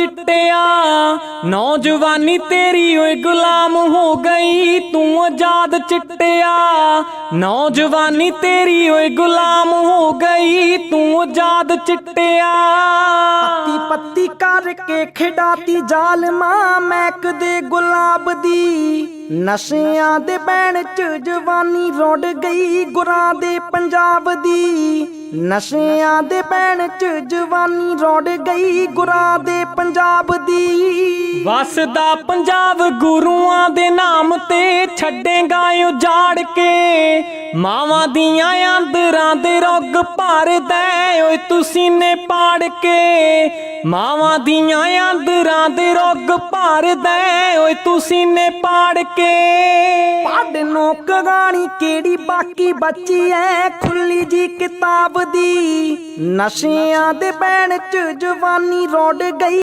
ਚਿੱਟਿਆ, ਨੌਜਵਾਨੀ ਤੇਰੀ ਓਏ ਗੁਲਾਮ ਹੋ ਗਈ, ਤੂੰ ਆਜ਼ਾਦ ਚਿੱਟਿਆ। ਨੌਜਵਾਨੀ ਤੇਰੀ ਓਏ ਗੁਲਾਮ ਹੋ ਗਈ, ਤੂੰ ਆਜ਼ਾਦ ਚਿੱਟਿਆ। ਪੱਤੀ ਕਰਕੇ ਖਿਡਾਤੀ ਜ਼ਾਲਮਾਂ ਮਹਿਕਦੇ ਗੁਲਾਬ ਦੀ। ਨਸ਼ਿਆਂ ਦੇ ਬੈਣ ਚ ਜਵਾਨੀ ਰੋੜ ਗਈ ਗੁਰਾਂ ਦੇ ਪੰਜਾਬ ਦੀ। ਨਸ਼ਿਆਂ ਦੇ ਬੈਣ ਚ ਜਵਾਨੀ ਰੋੜ ਗਈ ਗੁਰਾਂ ਦੇ ਪੰਜਾਬ ਦੀ। ਵਸਦਾ ਪੰਜਾਬ ਗੁਰੂਆਂ ਦੇ ਨਾਮ ਤੇ ਛੱਡੇਗਾ ਉਜਾੜ ਕੇ। ਮਾਵਾਂ ਦੀਆਂ ਆਂਦਰਾਂ ਦੇ ਰੁੱਗ ਭਰਦਾ ਓਏ ਤੁਸੀਂ ਨੇ ਪਾੜ ਕੇ। ਮਾਵਾਂ ਦੀਆਂ ਆਂਦਰਾਂ ਦੇ ਰੁੱਗ ਭਰਦਾ ਓਏ ਤੁਸੀਂ ਨੇ ਪਾੜ ਕੇ। ਪੜ ਨੂੰ ਕਹਾਣੀ ਕਿਹੜੀ ਬਾਕੀ ਬੱਚੀ ਐ? ਖੁੱਲੀ ਜੀ ਕਿਤਾਬ ਦੀ। ਨਸ਼ਿਆਂ ਦੇ ਬੈਣ ਚ ਜਵਾਨੀ ਰੋੜ ਗਈ।